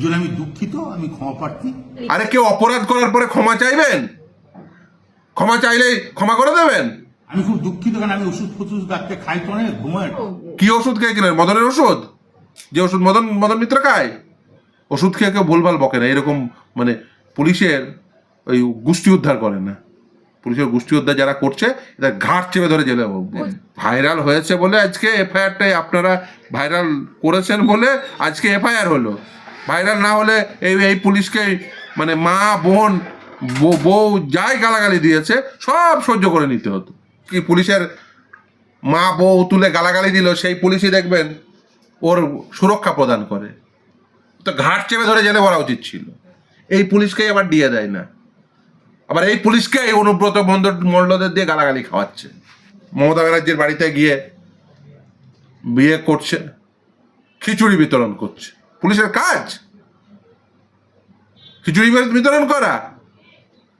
জন্য আমি দুঃখিত আমি ক্ষমা প্রার্থী। আরে কেউ অপরাধ করার পরে ক্ষমা চাইবেন? ক্ষমা চাইলে ক্ষমা করে দেবেন? আমি খুব দুঃখিত কারণ আমি ওষুধ ফষুধ ডাক্তার খাই তো অনেক কি ওষুধ খেয়ে খেয়েছিলেন? মদনের ওষুধ? যে ওষুধ মদন মদন মিত্র খায়? ওষুধ খেয়ে কেউ ভুলভাল বকে না এরকম মানে পুলিশের ওই গোষ্ঠী উদ্ধার করে না। পুলিশের গোষ্ঠী উদ্ধার যারা করছে এদের ঘাট চেপে ধরে জেলে ভাইরাল হয়েছে বলে আজকে এফআইআরটাই আপনারা ভাইরাল করেছেন বলে আজকে এফআইআর হলো। ভাইরাল না হলে এই এই পুলিশকে মানে মা, বোন বউ- যাই গালাগালি দিয়েছে, সব সহ্য করে নিতে হতো। কি পুলিশের মা, বউ তুলে গালাগালি দিল, সেই পুলিশই দেখবেন ওর সুরক্ষা প্রদান করে। তো ঘাট চেপে ধরে জেলে ভরা উচিত ছিল। এই পুলিশকেই আবার দিয়ে দেয় না। আবার এই পুলিশকে এই অনুব্রত বন্ধ মল্লদের দিয়ে গালাগালি খাওয়াচ্ছে। মমতা ব্যানার্জির বাড়িতে গিয়ে বিয়ে করছে, খিচুড়ি বিতরণ করছে। পুলিশের কাজ। খিচুড়ি বিতরণ করা।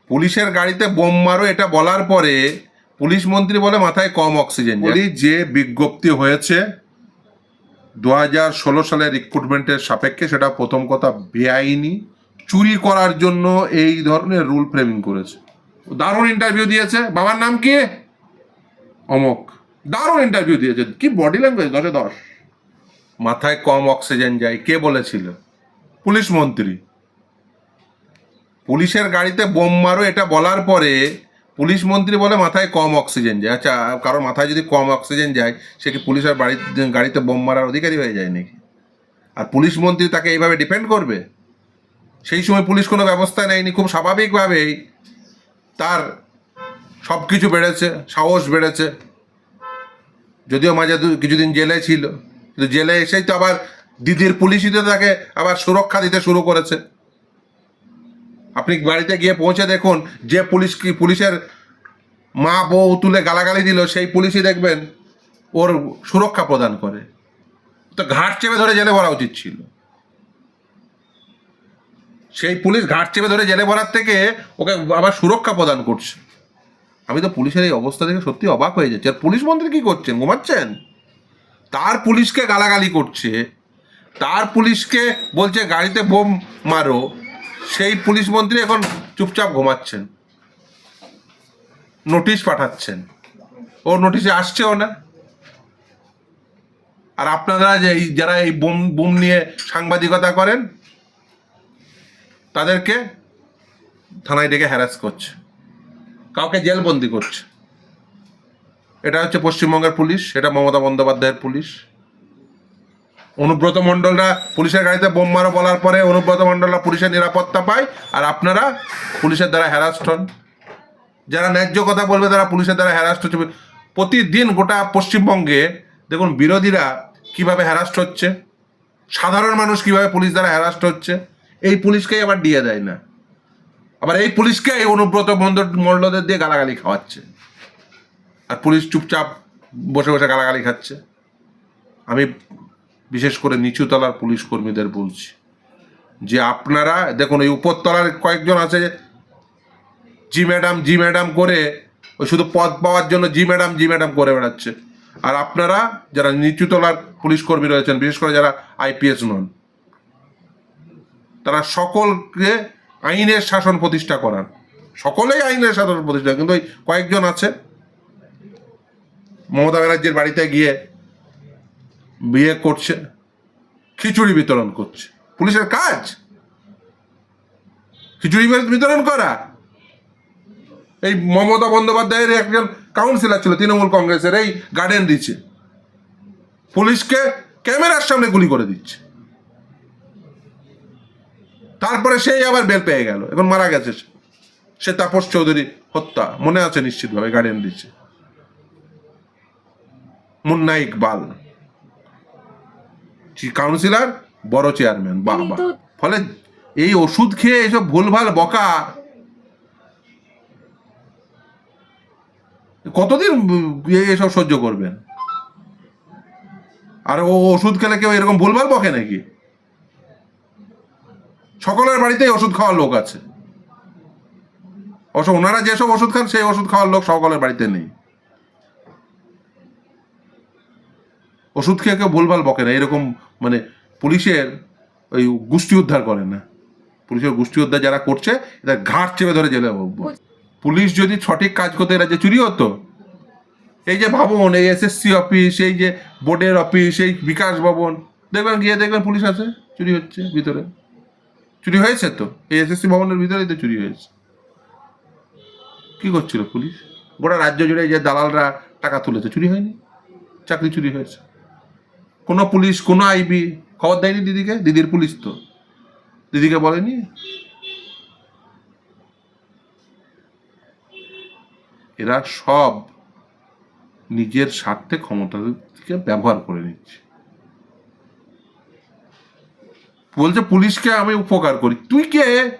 পুলিশের গাড়িতে বোম মারো, এটা বলার পরে পুলিশ মন্ত্রী বলে মাথায় কম অক্সিজেন বলি, যে বিজ্ঞপ্তি হয়েছে দু হাজার ষোলো সালের রিক্রুটমেন্টের সাপেক্ষে সেটা প্রথম কথা বেআইনি। চুরি করার জন্য এই ধরনের রুল ফ্রেমিং করেছে। দারুণ ইন্টারভিউ দিয়েছে। বাবার নাম কি? অমক। দারুণ ইন্টারভিউ দিয়েছে। কি বডি ল্যাঙ্গুয়েজ দশে দশ। মাথায় কম অক্সিজেন যায়। কে বলেছিল? পুলিশ মন্ত্রী। পুলিশের গাড়িতে বোম মারো, এটা বলার পরে পুলিশ মন্ত্রী বলে মাথায় কম অক্সিজেন যায়। আচ্ছা কারোর মাথায় যদি কম অক্সিজেন যায়, সে কি পুলিশের বাড়ি গাড়িতে বোম মারার অধিকারী হয়ে যায় নাকি? আর পুলিশ মন্ত্রী তাকে এইভাবে ডিপেন্ড করবে? সেই সময় পুলিশ কোনো ব্যবস্থা নেয়নি। খুব স্বাভাবিকভাবেই তার সব কিছু বেড়েছে, সাহস বেড়েছে। যদিও মাঝে কিছুদিন জেলে ছিল। কিন্তু জেলে এসেই তো আবার দিদির পুলিশই তো তাকে আবার সুরক্ষা দিতে শুরু করেছে। আপনি বাড়িতে গিয়ে পৌঁছে দেখুন, যে পুলিশ কি পুলিশের মা বউ তুলে গালাগালি দিল, সেই পুলিশই দেখবেন ওর সুরক্ষা প্রদান করে। তো ঘাট চেপে ধরে জেলে ভরা উচিত ছিল। সেই পুলিশ ঘাট চেপে ধরে জেলে ভরার থেকে ওকে আবার সুরক্ষা প্রদান করছে। আমি তো পুলিশের এই অবস্থা দেখে সত্যি অবাক হয়ে যাচ্ছি। আর পুলিশ মন্ত্রী কি করছেন? ঘুমাচ্ছেন? তার পুলিশকে গালাগালি করছে, তার পুলিশকে বলছে, গাড়িতে বোম মারো। সেই পুলিশ মন্ত্রী এখন চুপচাপ ঘুমাচ্ছেন। নোটিশ পাঠাচ্ছেন। ও নোটিশে আসছেও না। আর আপনারা যে যারা এই বোম বোম নিয়ে সাংবাদিকতা করেন, তাদেরকে থানায় ডেকে হ্যারাস করছে। কাউকে জেলবন্দি করছে। এটা হচ্ছে পশ্চিমবঙ্গের পুলিশ, এটা মমতা বন্দ্যোপাধ্যায়ের পুলিশ। অনুব্রত মণ্ডলরা পুলিশের গাড়িতে বোম মারো বলার পরে অনুব্রত মণ্ডলরা পুলিশের নিরাপত্তা পায় আর আপনারা পুলিশের দ্বারা হ্যারাস্ট হন। যারা ন্যায্য কথা বলবে তারা পুলিশের দ্বারা হ্যারাস্ট হচ্ছে। প্রতিদিন গোটা পশ্চিমবঙ্গে দেখুন বিরোধীরা কীভাবে হ্যারাস্ট হচ্ছে, সাধারণ মানুষ কীভাবে পুলিশ দ্বারা হ্যারাস্ট হচ্ছে, এই পুলিশকেই আবার দিয়ে দেয় না। আবার এই পুলিশকে এই অনুব্রত বন্ধ মণ্ডলদের দিয়ে গালাগালি খাওয়াচ্ছে। আর পুলিশ চুপচাপ বসে বসে গালাগালি খাচ্ছে। আমি বিশেষ করে নিচুতলার পুলিশ কর্মীদের বলছি যে আপনারা, দেখুন এই উপরতলার কয়েকজন আছে, জি ম্যাডাম জি ম্যাডাম করে, ওই শুধু পদ পাওয়ার জন্য জি ম্যাডাম জি ম্যাডাম করে বেড়াচ্ছে। আর আপনারা যারা নিচুতলার পুলিশ কর্মী রয়েছেন, বিশেষ করে যারা আইপিএস নন, তারা সকলকে আইনের শাসন প্রতিষ্ঠা করান। সকলেই আইনের শাসন প্রতিষ্ঠা কিন্তু ওই কয়েকজন আছে মমতা ব্যানার্জির বাড়িতে গিয়ে বিয়ে করছে, খিচুড়ি বিতরণ করছে। পুলিশের কাজ? খিচুড়ি বিতরণ করা? এই মমতা বন্দ্যোপাধ্যায়ের একজন কাউন্সিলর ছিল, তৃণমূল কংগ্রেসের, এই গার্ডেন দিচ্ছে। পুলিশকে ক্যামেরার সামনে গুলি করে দিচ্ছে। তারপরে সেই আবার বেল পেয়ে গেল এখন মারা গেছে সে। তাপস চৌধুরী হত্যা, মনে আছে নিশ্চিতভাবে গার্ডেন রিচে মুন্না ইকবাল। কাউন্সিলর বড় চেয়ারম্যান তিনি ফলে এই ওষুধ খেয়ে এইসব ভুলভাল বকা। কতদিন এসব সহ্য করবেন? আর ও ওষুধ খেলে কেউ এরকম ভুলভাল বকে নাকি? সকলের বাড়িতেই ওষুধ খাওয়ার লোক আছে। অবশ্য ওনারা যেসব ওষুধ খান সেই ওষুধ খাওয়ার লোক সকলের বাড়িতে নেই। ওষুধ খেয়ে কেউ ভুলভাল বকে না, এরকম মানে পুলিশের ওই গোষ্ঠী উদ্ধার করে না। পুলিশের গোষ্ঠী উদ্ধার যারা করছে, এদের ঘাট চেপে ধরে জেলে পুলিশ যদি সঠিক কাজ করতে রাজ্যে চুরি হতো, এই যে ভবন, এই এসএসসি অফিস এই যে বোর্ডের অফিস এই বিকাশ ভবন, দেখবেন, গিয়ে দেখবেন পুলিশ আছে, চুরি হচ্ছে ভিতরে। চুরি হয়েছে তো? এই এসএসসি ভবনের ভিতরেই তো চুরি হয়েছে। কি করছিল পুলিশ? গোটা রাজ্য জুড়ে যে দালালরা টাকা তুলেছে, চুরি হয়নি? চাকরি চুরি হয়েছে। কোনো পুলিশ, কোনো আইবি খবর দেয়নি দিদিকে? দিদির পুলিশ তো। দিদিকে বলেনি? এরা সব নিজের স্বার্থে ক্ষমতাকে ব্যবহার করে নিচ্ছে। বলছে, পুলিশকে আমি উপকার করি। তুই কে?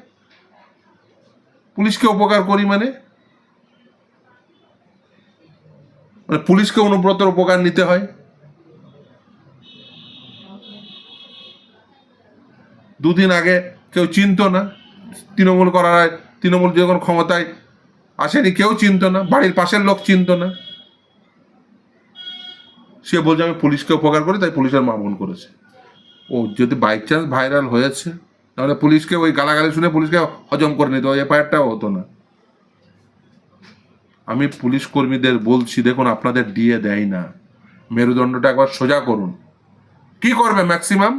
পুলিশকে উপকার করি মানে? মানে পুলিশকে অনুব্রতের উপকার নিতে হয়। দুদিন আগে কেউ চিনতো না। তৃণমূল করার তৃণমূল যখন ক্ষমতায় আসেনি, কেউ চিনতো না। বাড়ির পাশের লোক চিনতো না। সে বলছে, আমি পুলিশকে উপকার করি, তাই পুলিশের মামন করেছে। ও যদি বাই চান্স ভাইরাল হয়েছে, তাহলে পুলিশকে ওই গালাগালি শুনে পুলিশকে হজম করে নিত। ওই এফআইআরটাও হতো না। আমি পুলিশ কর্মীদের বলছি, দেখুন, আপনাদের দিয়ে দেয় না। মেরুদণ্ডটা একবার সোজা করুন। কি করবে ম্যাক্সিমাম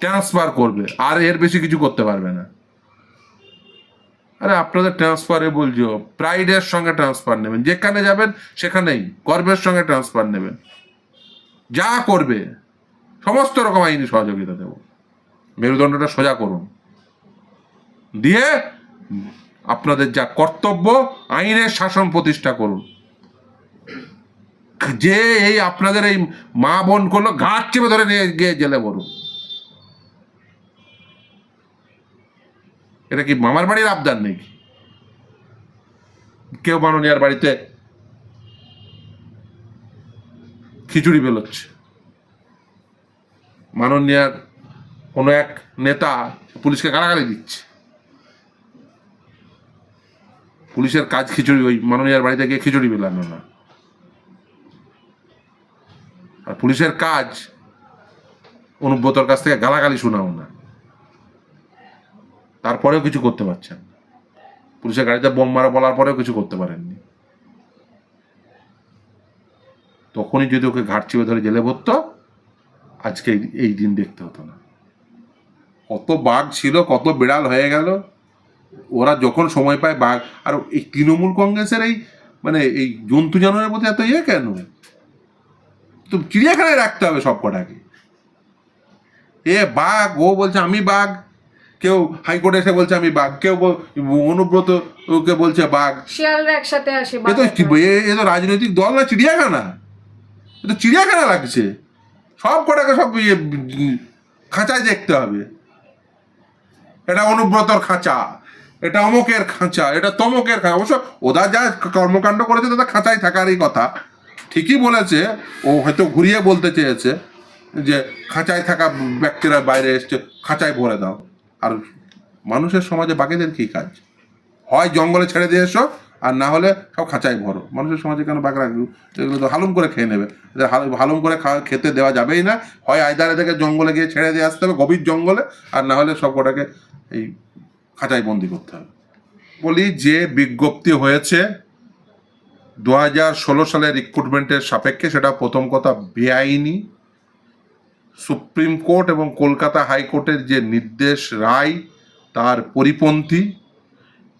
ট্রান্সফার করবে, আর এর বেশি কিছু করতে পারবে না। আরে আপনাদের ট্রান্সফারে বলছো প্রাইডের সঙ্গে ট্রান্সফার নেবেন, যেখানে যাবেন সেখানেই, গর্বের সঙ্গে ট্রান্সফার নেবেন। যা করবে, সমস্ত রকম আইনি সহযোগিতা দেব। মেরুদণ্ডটা সোজা করুন। দিয়ে আপনাদের যা কর্তব্য, আইনের শাসন প্রতিষ্ঠা করুন। যে এই আপনাদের এই মা বোন করল, ঘাট চেপে ধরে নিয়ে গিয়ে জেলে বলুন এটা কি মামার বাড়ির আবদার নাকি? কেউ মাননীয়ার বাড়িতে খিচুড়ি বেরোচ্ছে মাননীয়ার কোনো এক নেতা পুলিশকে গালাগালি দিচ্ছে। পুলিশের কাজ খিচুড়ি, ওই মাননীয়ার বাড়িতে গিয়ে খিচুড়ি বেলানো না। আর পুলিশের কাজ অনুব্রতর কাছ থেকে গালাগালি শোনাও না। তারপরেও কিছু করতে পারছেন না। পুলিশের গাড়িতে বোম মারা বলার পরেও কিছু করতে পারেননি। তখনই যদি ওকে ঘাট চেপে ধরে জেলে ভরতো, আজকে এই- দিন দেখতে হতো না। কত বাঘ ছিল, কত বিড়াল হয়ে গেল। ওরা যখন সময় পায় বাঘ আর এই তৃণমূল কংগ্রেসের এই মানে এই জন্তু জানোয়ারের মধ্যে এত ইয়ে কেন? তো চিড়িয়াখানায় রাখতে হবে সব কটাকে এ বাঘ, ও বলছে, আমি বাঘ। কেউ হাইকোর্টে এসে বলছে আমি বাঘ কেউ অনুব্রত ওকে বলছে বাঘ। শিয়ালরা একসাথে আসে এ তো এ- এ তো রাজনৈতিক দল না চিড়িয়াখানা। এ তো চিড়িয়াখানা লাগছে। সব কটাকে সব ইয়ে খাঁচায় দেখতে হবে। এটা অনুব্রতর খাঁচা এটা অমকের খাঁচা এটা তমকের খাঁচা। অবশ্য ওরা যা কর্মকাণ্ড করেছে তাদের খাঁচায় থাকারই কথা। ঠিকই বলেছে ও হয়তো ঘুরিয়ে বলতে চেয়েছে যে খাঁচায় থাকা ব্যক্তিরা বাইরে এসছে খাঁচায় ভরে দাও। আর মানুষের সমাজে বাকিদের কি কাজ? হয় জঙ্গলে ছেড়ে দিয়ে এসো, আর না হলে সব খাঁচায় ভরো। মানুষের সমাজে কেন বাঘ রাখবে এগুলো তো হালুম করে খেয়ে নেবে। হালুম করে খাওয়া খেতে দেওয়া যাবেই না। হয় আয়দারে থেকে জঙ্গলে গিয়ে ছেড়ে দিয়ে আসতে হবে, গভীর জঙ্গলে, আর না হলে সব কটাকে এই খাঁচায় বন্দি করতে হবে। বলি, যে বিজ্ঞপ্তি হয়েছে দু সালের রিক্রুটমেন্টের সাপেক্ষে, সেটা প্রথম কথা বেআইনি। সুপ্রিম কোর্ট এবং কলকাতা হাইকোর্টের যে নির্দেশ রায়, তার পরিপন্থী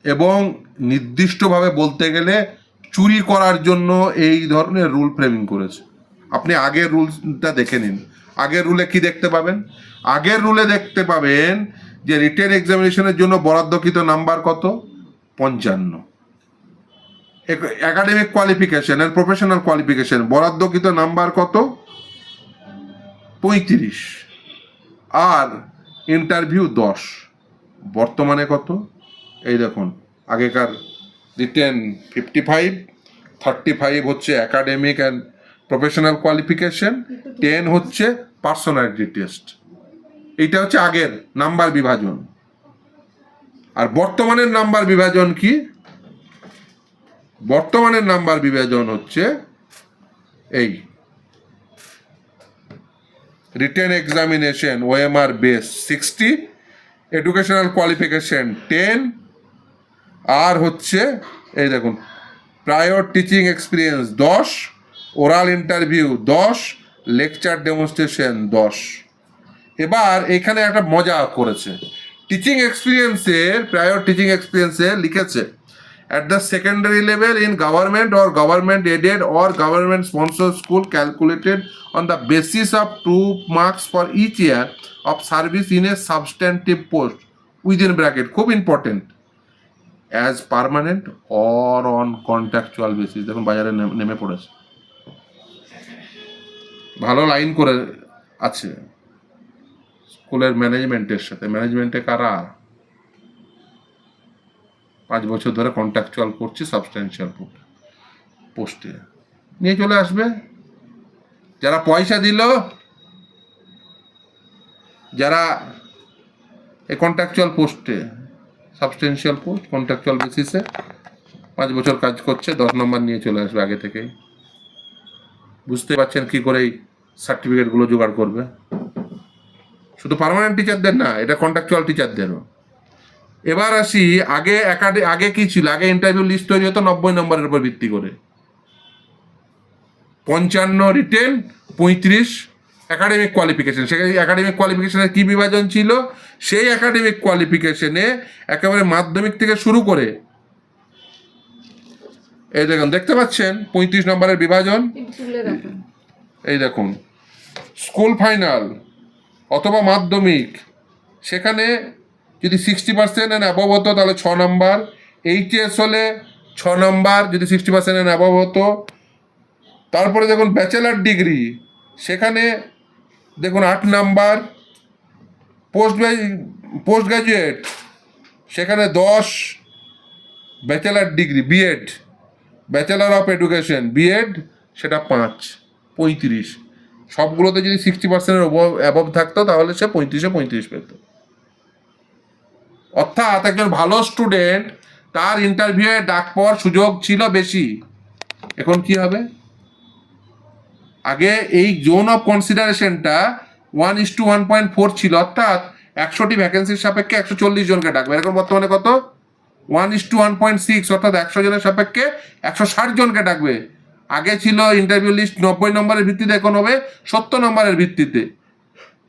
এবং নির্দিষ্টভাবে বলতে গেলে চুরি করার জন্য এই ধরনের রুল ফ্রেমিং করেছে। আপনি আগের রুলসটা দেখে নিন। আগের রুলে কি দেখতে পাবেন? আগের রুলে দেখতে পাবেন যে রিটেন এক্সামিনেশনের জন্য বরাদ্দকৃত নাম্বার কত? পঞ্চান্ন। Academic qualification and professional qualification, বরাদ্দকৃত নাম্বার কত? পঁয়ত্রিশ। আর ইন্টারভিউ দশ। বর্তমানে কত? এই দেখুন, আগেকার written fifty five thirty five হচ্ছে academic and professional qualification ten হচ্ছে পার্সোনালিটি টেস্ট এইটা হচ্ছে আগের নাম্বার বিভাজন। আর বর্তমানের নাম্বার বিভাজন কি? বর্তমানের নাম্বার বিভাজন হচ্ছে এই। Written examination OMR base sixty educational qualification ten আর হচ্ছে, এই দেখুন প্রায়র টিচিং এক্সপিরিয়েন্স দশ. ওরাল ইন্টারভিউ দশ. লেকচার ডেমনস্ট্রেশন দশ. এবার এখানে একটা মজা করেছে। টিচিং এক্সপিরিয়েন্সের প্রায়র টিচিং এক্সপিরিয়েন্সে লিখেছে at the secondary level in government or government aided or government sponsor school calculated on the basis of two marks for each year of service in a substantive post within bracket খুব important as permanent or on contractual basis দেখুন বাজারে নেমে পড়েছে। ভালো line করে আছে। স্কুলের ম্যানেজমেন্টের সাথে। ম্যানেজমেন্টে কারা? পাঁচ বছর ধরে কন্ট্রাকচুয়াল করছি সাবস্ট্যান্সিয়াল পোস্টে নিয়ে চলে আসবে। যারা পয়সা দিল, যারা এই কন্ট্রাকচুয়াল পোস্টে সাবস্টেন্সিয়াল পোস্ট কন্ট্রাকচুয়াল বেসিসে পাঁচ বছর কাজ করছে, দশ নম্বর নিয়ে চলে আসবে আগে থেকেই। বুঝতে পারছেন কি করে এই সার্টিফিকেটগুলো জোগাড় করবে? শুধু পার্মানেন্ট টিচারদের না, এটা কন্ট্রাকচুয়াল টিচারদেরও এবার আসি, আগে একাডে আগে কি ছিল? আগে ইন্টারভিউ লিস্ট তৈরি হতো নব্বই নম্বরের উপর ভিত্তি করে। পঞ্চান্ন রিটেন পঁয়ত্রিশ একাডেমিক কোয়ালিফিকেশন সেখানে একাডেমিক কোয়ালিফিকেশনের কি বিভাজন ছিল? সেই একাডেমিক কোয়ালিফিকেশনে একেবারে মাধ্যমিক থেকে শুরু করে, এই দেখুন, দেখতে পাচ্ছেন? পঁয়ত্রিশ নম্বরের বিভাজন। এই দেখুন স্কুল ফাইনাল অথবা মাধ্যমিক। সেখানে যদি সিক্সটি পার্সেন্ট অ্যান্ড অ্যাবভ হতো, তাহলে ছ নম্বর এইচএস হলে ছ নম্বর যদি সিক্সটি পার্সেন্ট অ্যান্ড অ্যাবভ হতো। তারপরে দেখুন ব্যাচেলার ডিগ্রি সেখানে দেখুন আট নাম্বার পোস্ট পোস্ট গ্রাজুয়েট সেখানে দশ। Bachelor degree BEd bachelor of education BEd সেটা পাঁচ, পঁয়ত্রিশ। সবগুলোতে যদি সিক্সটি পার্সেন্টের অ্যাবভ থাকতো, তাহলে সে পঁয়ত্রিশে পঁয়ত্রিশ পেত। অর্থাৎ একজন ভালো স্টুডেন্ট তার ইন্টারভিউয়ে ডাক পাওয়ার সুযোগ ছিল বেশি। এখন কি হবে? আগে এই zone of কনসিডারেশনটা one is two one point four ছিল, অর্থাৎ একশোটি ভ্যাকেন্সির সাপেক্ষে একশো চল্লিশ জনকে ডাকবে। এখন বর্তমানে কত? One is two one point six অর্থাৎ একশো জনের সাপেক্ষে একশো ষাট জনকে ডাকবে। আগে ছিল ইন্টারভিউ লিস্ট নব্বই নম্বরের ভিত্তিতে, এখন হবে সত্তর নম্বরের ভিত্তিতে।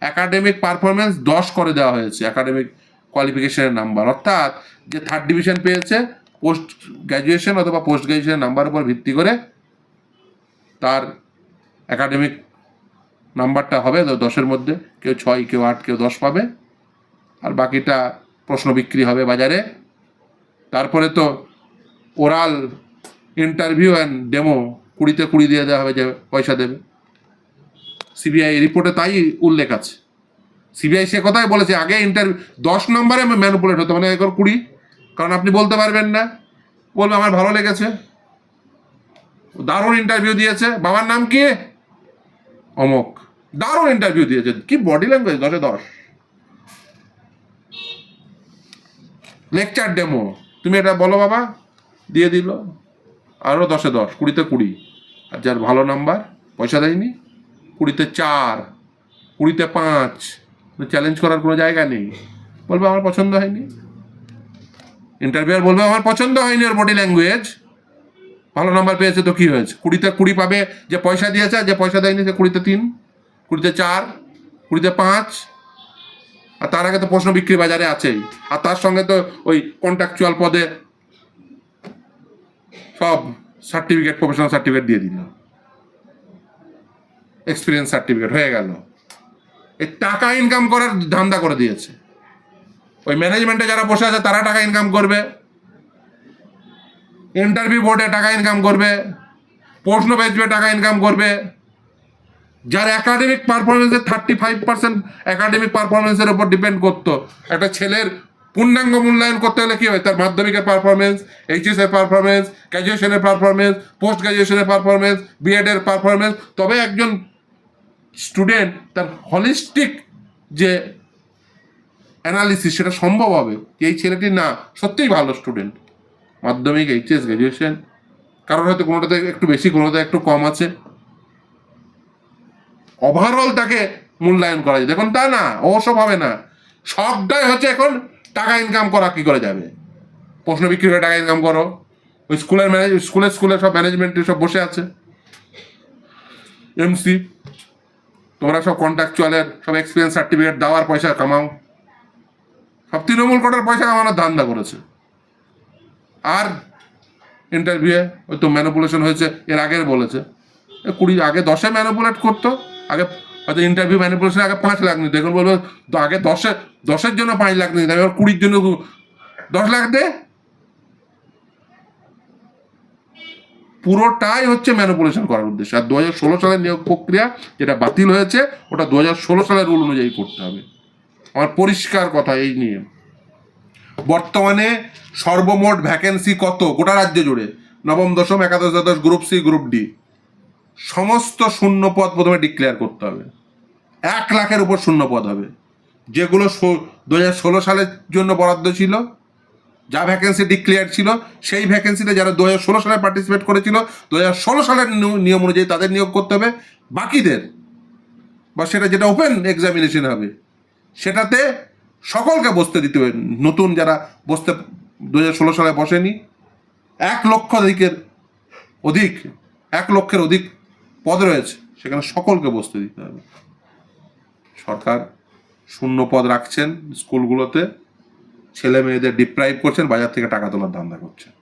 একাডেমিক পারফরমেন্স দশ করে দেওয়া হয়েছে। একাডেমিক কোয়ালিফিকেশনের নাম্বার অর্থাৎ যে থার্ড ডিভিশন পেয়েছে পোস্ট গ্র্যাজুয়েশন অথবা পোস্ট গ্র্যাজুয়েশনের নাম্বার উপর ভিত্তি করে তার একাডেমিক নাম্বারটা হবে দশের মধ্যে। কেউ ছয়, কেউ আট, কেউ দশ পাবে। আর বাকিটা প্রশ্ন বিক্রি হবে বাজারে। তারপরে তো ওরাল ইন্টারভিউ অ্যান্ড ডেমো কুড়িতে কুড়ি দিয়ে দেওয়া হবে যে পয়সা দেবে। সিবিআই রিপোর্টে তাই উল্লেখ আছে। সিবিআই সে কথাই বলেছে। আগে ইন্টারভিউ দশ নম্বরে ম্যানুপুলেট হতো মানে এখন কুড়ি। কারণ আপনি বলতে পারবেন না। বলবে, আমার ভালো লেগেছে। দারুণ ইন্টারভিউ দিয়েছে। বাবার নাম কি? অমক। দারুণ ইন্টারভিউ দিয়েছে। কি বডি ল্যাঙ্গুয়েজ দশে দশ। লেকচার ডেমো তুমি এটা বলো বাবা। দিয়ে দিল। আরও দশে দশ, কুড়িতে কুড়ি। আর যার ভালো নাম্বার পয়সা দেয়নি, কুড়িতে চার, কুড়িতে পাঁচ। চ্যালেঞ্জ করার কোনো জায়গা নেই। বলবে আমার পছন্দ হয়নি। ইন্টারভিউয়ার বলবে, আমার পছন্দ হয়নি ওর বডি ল্যাঙ্গুয়েজ ভালো নাম্বার পেয়েছে তো কী হয়েছে? কুড়িতে কুড়ি পাবে যে পয়সা দিয়েছে, আর যে পয়সা দেয়নি সে কুড়িতে তিন, কুড়িতে চার, কুড়িতে পাঁচ। আর তার আগে তো প্রশ্ন বিক্রি বাজারে আছেই। আর তার সঙ্গে তো ওই কন্ট্রাকচুয়াল পদে সব সার্টিফিকেট প্রফেশনাল সার্টিফিকেট দিয়ে দিল। এক্সপিরিয়েন্স সার্টিফিকেট হয়ে গেল। টাকা ইনকাম করার ধান্দা করে দিয়েছে। ওই ম্যানেজমেন্টে যারা বসে আছে, তারা টাকা ইনকাম করবে। ইন্টারভিউ বোর্ডে টাকা ইনকাম করবে। প্রশ্ন বেচবে টাকা ইনকাম করবে। যার একাডেমিক পারফরমেন্সের থার্টি ফাইভ পার্সেন্ট একাডেমিক পারফরমেন্সের উপর ডিপেন্ড করতো। একটা ছেলের পূর্ণাঙ্গ মূল্যায়ন করতে হলে কি হয়? তার মাধ্যমিকের পারফরমেন্স এইচএস এর পারফরমেন্স গ্র্যাজুয়েশনের পারফরমেন্স পোস্ট গ্র্যাজুয়েশনের পারফরমেন্স বিএড এর পারফরমেন্স তবে একজন স্টুডেন্ট তার হলিস্টিক যে অ্যানালিসিস সেটা সম্ভব হবে যে এই ছেলেটি না সত্যিই ভালো স্টুডেন্ট মাধ্যমিক এইচএস গ্র্যাজুয়েশন কারণ হয়তো কোনোটাতে একটু বেশি, কোনোটাতে একটু কম আছে। ওভারঅল তাকে মূল্যায়ন করা যায়। দেখুন তা না ওসব হবে না। সবটাই হচ্ছে এখন টাকা ইনকাম করা, কি করে যাবে? প্রশ্ন বিক্রি করে টাকা ইনকাম করো। ওই স্কুলের ম্যানেজ স্কুলের স্কুলের সব ম্যানেজমেন্ট সব বসে আছে। এমসি তোমরা সব কন্ট্রাকচুয়ালের সব এক্সপিরিয়েন্স সার্টিফিকেট দেওয়ার পয়সা কামাও। সব তৃণমূল কোটার পয়সা কামানোর ধান্দা করেছে। আর ইন্টারভিউয়ে ওই তো ম্যানিপুলেশন হয়েছে, এর আগের বলেছে। কুড়ি, আগে দশে ম্যানিপুলেট করতো, আগে হয়তো ইন্টারভিউ ম্যানিপুলেশন আগে পাঁচ লাখ নিত, এখন বলব আগে দশে, দশের জন্য পাঁচ লাখ নিত এবার কুড়ির জন্য দশ লাখ দে। পুরোটাই হচ্ছে ম্যানিপুলেশন করার উদ্দেশ্য। আর দু হাজার ষোলো সালের নিয়োগ প্রক্রিয়া যেটা বাতিল হয়েছে, ওটা দু হাজার ষোলো সালের রুল অনুযায়ী করতে হবে। আমার পরিষ্কার কথা এই নিয়ে। বর্তমানে সর্বমোট ভ্যাকেন্সি কত? গোটা রাজ্য জুড়ে। নবম, দশম, একাদশ, দ্বাদশ গ্রুপ সি গ্রুপ ডি সমস্ত শূন্য পদ প্রথমে ডিক্লেয়ার করতে হবে। এক লাখের উপর শূন্য পদ হবে। যেগুলো দু হাজার ষোলো সালের জন্য বরাদ্দ ছিল যা ভ্যাকেন্সি ডিক্লেয়ার ছিল, সেই ভ্যাকেন্সিতে যারা দু হাজার ষোলো সালে পার্টিসিপেট করেছিল দু হাজার ষোলো সালের নিয়- নিয়ম অনুযায়ী তাদের নিয়োগ করতে হবে। বাকিদের, বা সেটা যেটা ওপেন এক্সামিনেশন হবে, সেটাতে সকলকে বসতে দিতে হবে। নতুন যারা বসতে দু হাজার ষোলো সালে বসেনি, এক লক্ষ অধিকের অধিক, এক লক্ষের অধিক পদ রয়েছে, সেখানে সকলকে বসতে দিতে হবে। সরকার শূন্য পদ রাখছেন স্কুলগুলোতে। ছেলে মেয়েদের ডিপ্রাইভ করছেন বাজার থেকে টাকা তোলার ধান্দা করছেন।